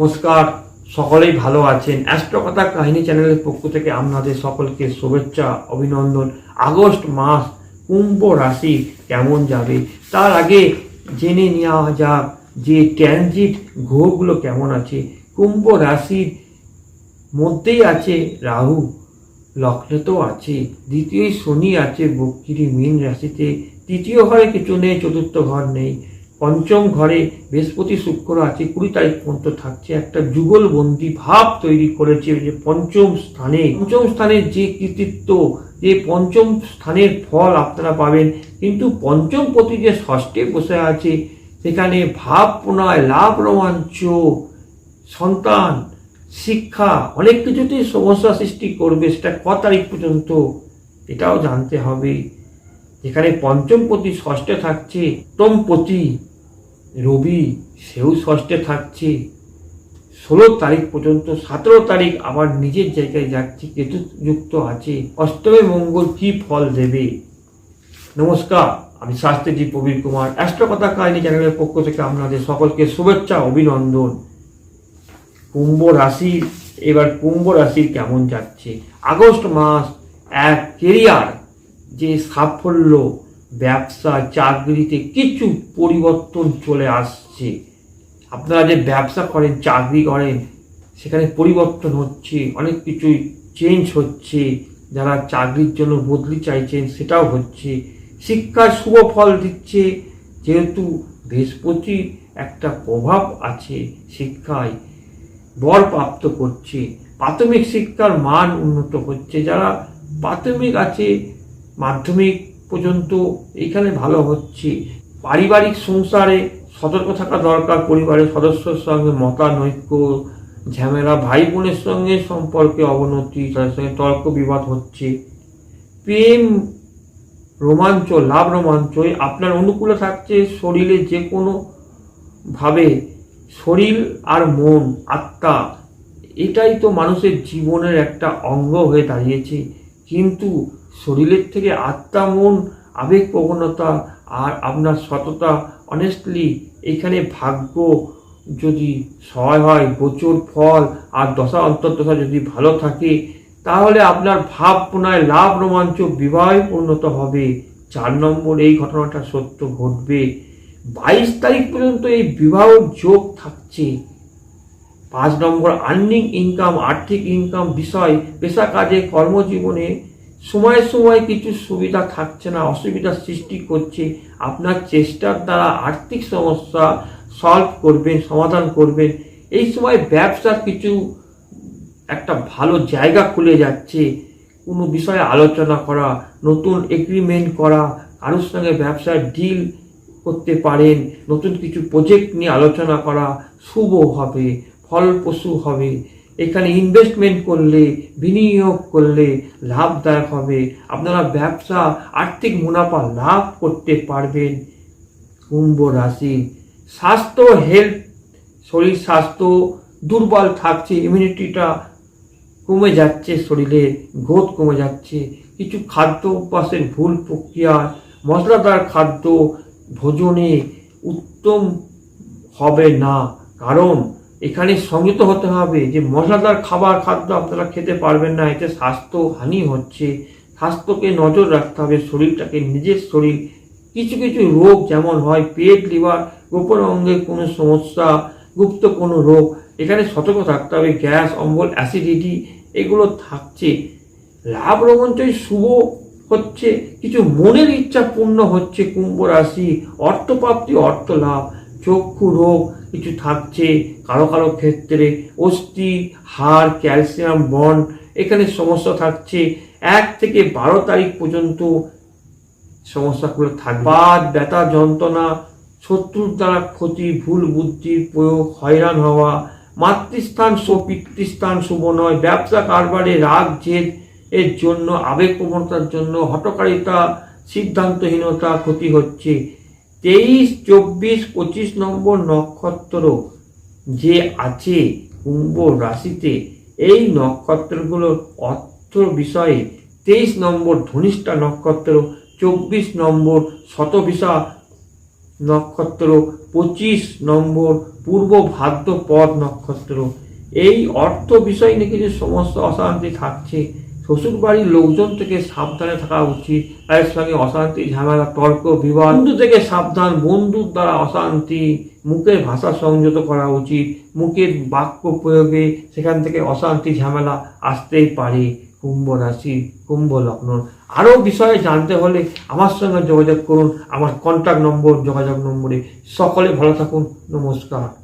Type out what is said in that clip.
নমস্কার, সকলেই ভালো আছেন। অ্যাস্ট্রকথা কাহিনী চ্যানেলের পক্ষ থেকে আপনাদের সকলকে শুভেচ্ছা, অভিনন্দন। আগস্ট মাস, কুম্ভ রাশি কেমন যাবে? তার আগে জেনে নেওয়া যাক যে ট্রানজিট গ্রহগুলো কেমন আছে। কুম্ভ রাশির মধ্যেই আছে রাহু লগ্নেতেও আছে। দ্বিতীয় শনি আছে বক্কিরি মীন রাশিতে। তৃতীয় ঘরে কিছু নেই, চতুর্থ ঘর নেই। পঞ্চম ঘরে বৃহস্পতি শুক্র আছে, কুড়ি তারিখ পর্যন্ত থাকছে। একটা যুগলবন্দি ভাব তৈরি করেছে যে পঞ্চম স্থানে। পঞ্চম স্থানের যে কৃতিত্ব, যে পঞ্চম স্থানের ফল আপনারা পাবেন। কিন্তু পঞ্চম প্রতি যে ষষ্ঠে বসে আছে, সেখানে ভাব প্রণয়, লাভ রোমাঞ্চ, সন্তান, শিক্ষা, অনেক কিছুতেই সমস্যা সৃষ্টি করবে, সেটা ক তারিখ পর্যন্ত এটাও জানতে হবে। যেখানে পঞ্চম পতি ষষ্ঠে থাকছে তম পতি রবি সেও ষষ্ঠে থাকছে। ষোলো তারিখ পর্যন্ত, সতেরো তারিখ আবার নিজের জায়গায় যাচ্ছে কেতু যুক্ত আছে। অষ্টমে মঙ্গল কি ফল দেবে? নমস্কার, আমি শাস্ত্রীজি প্রবীর কুমার। অ্যাস্ট্রকথা কাহিনী চ্যানেলের পক্ষ থেকে আপনাদের সকলকে শুভেচ্ছা, অভিনন্দন। কুম্ভ রাশি, এবার কুম্ভ রাশির কেমন যাচ্ছে? আগস্ট মাস এক কেরিয়ার যে সাফল্য ব্যবসা, চাকরিতে কিছু পরিবর্তন চলে আসছে। আপনারা যে ব্যবসা করেন, চাকরি করেন, সেখানে পরিবর্তন হচ্ছে, অনেক কিছুই চেঞ্জ হচ্ছে, যারা চাকরির জন্য বদলি চাইছেন সেটাও হচ্ছে। শিক্ষার শুভ ফল দিচ্ছে, যেহেতু বৃহস্পতির একটা প্রভাব আছে শিক্ষায় বর প্রাপ্ত করছে। প্রাথমিক শিক্ষার মান উন্নত হচ্ছে, যারা প্রাথমিক আছে, মাধ্যমিক পর্যন্ত এখানে ভালো হচ্ছে। পারিবারিক সংসারে সতর্ক থাকা দরকার, পরিবারের সদস্যের সঙ্গে মতানৈক্য ঝামেলা ভাই বোনের সঙ্গে সম্পর্কে অবনতি তাদের সঙ্গে তর্ক বিবাদ হচ্ছে। প্রেম রোমাঞ্চ, লাভ রোমাঞ্চই আপনার অনুকূলে থাকছে শরীরে যে কোনো ভাবে। শরীর আর মন, আত্মা, এটাই তো মানুষের জীবনের একটা অঙ্গ হয়ে দাঁড়িয়েছে। কিন্তু শরীরের থেকে আত্মা, মন, আবেগ, প্রবণতা আর আপনার সততা অনেস্টলি এখানে ভাগ্য যদি সহায় হয়, গোচর ফল আর দশা, অন্তর্দশা যদি ভালো থাকে, তাহলে আপনার ভাব পুনরায় লাভ, রোমাঞ্চ, বিবাহে পরিণত হবে। চার নম্বর, এই ঘটনাটা সত্য ঘটবে। বাইশ তারিখ পর্যন্ত এই বিবাহ যোগ থাকছে। পাঁচ নম্বর আর্নিং ইনকাম আর্থিক ইনকাম বিষয়, পেশা, কাজে, কর্মজীবনে সময় সময় কিছু সুবিধা থাকছে না অসুবিধার সৃষ্টি করছে। আপনার চেষ্টার দ্বারা আর্থিক সমস্যা সলভ করবেন, সমাধান করবেন। এই সময় ব্যবসার কিছু একটা ভালো জায়গা খুলে যাচ্ছে। কোনো বিষয়ে আলোচনা করা, নতুন এগ্রিমেন্ট করা, কারোর সঙ্গে ব্যবসার ডিল করতে পারেন, নতুন কিছু প্রজেক্ট নিয়ে আলোচনা করা শুভ হবে, ফলপ্রসূ হবে। এখানে ইনভেস্টমেন্ট করলে, বিনিয়োগ করলে লাভদায়ক হবে। আপনারা ব্যবসা, আর্থিক মুনাফা লাভ করতে পারবেন। কুম্ভ রাশি, স্বাস্থ্য হেলথ শরীর স্বাস্থ্য দুর্বল থাকছে ইমিউনিটিটা কমে যাচ্ছে শরীরে গ্রোথ কমে যাচ্ছে। কিছু খাদ্য অভ্যাসের ভুল প্রক্রিয়া, মশলাদার খাদ্য ভোজনে উত্তম হবে না। কারণ এখানে সংযত হতে হবে যে মশলাদার খাবার খাদ্য আপনারা খেতে পারবেন না, এতে স্বাস্থ্য হানি হচ্ছে। স্বাস্থ্যকে নজর রাখতে হবে, শরীরটাকে, নিজের শরীর। কিছু কিছু রোগ যেমন হয়, পেট, লিভার গোপন অঙ্গের কোনো সমস্যা, গুপ্ত কোনো রোগ, এখানে সতর্ক থাকতে হবে, গ্যাস, অম্বল, অ্যাসিডিটি, এগুলো থাকছে। লাভ রোমাঞ্চই শুভ হচ্ছে, কিছু মনের ইচ্ছা পূর্ণ হচ্ছে, কুম্ভ রাশি, অর্থপ্রাপ্তি অর্থ লাভ চক্ষু রোগ কিছু থাকছে, কারও কারও ক্ষেত্রে অস্থি, হাড়, ক্যালসিয়াম, বন, এখানে সমস্যা থাকছে। এক থেকে বারো তারিখ পর্যন্ত সমস্যাগুলো থাকবে। বাদ ব্যথা, যন্ত্রণা, শত্রুর দ্বারা ক্ষতি, ভুল বুদ্ধির প্রয়োগ, হয়রান হওয়া, মাতৃস্থান পিতৃস্থান শুভ নয়, ব্যবসা, কারবারে রাগ, জেদ এর জন্য, আবেগ প্রবণতার জন্য, হটকারিতা, সিদ্ধান্তহীনতা ক্ষতি হচ্ছে। তেইশ, চব্বিশ, পঁচিশ নম্বর নক্ষত্র যে আছে কুম্ভ রাশিতে, এই নক্ষত্রগুলোর অর্থ বিষয়ে তেইশ নম্বর ধনিষ্ঠা নক্ষত্র, চব্বিশ নম্বর শতবিশা নক্ষত্র, পঁচিশ নম্বর পূর্ব ভাদ্রপদ নক্ষত্র। এই অর্থ বিষয় নিয়ে কিছু সমস্যা অশান্তি থাকছে। শ্বশুর বাড়ির লোকজন থেকে সাবধানে থাকা উচিত। তাদের সঙ্গে অশান্তি ঝামেলা তর্ক বিবাদ বন্ধু থেকে সাবধান বন্ধুর দ্বারা অশান্তি মুখের ভাষা সংযত করা উচিত। মুখের বাক্য প্রয়োগে সেখান থেকে অশান্তি ঝামেলা আসতেই পারে। কুম্ভ রাশি কুম্ভ লগ্ন। আরও বিষয়ে জানতে হলে আমার সঙ্গে যোগাযোগ করুন। আমার কন্ট্যাক্ট নম্বর যোগাযোগ নম্বরে। সকলে ভালো থাকুন। নমস্কার।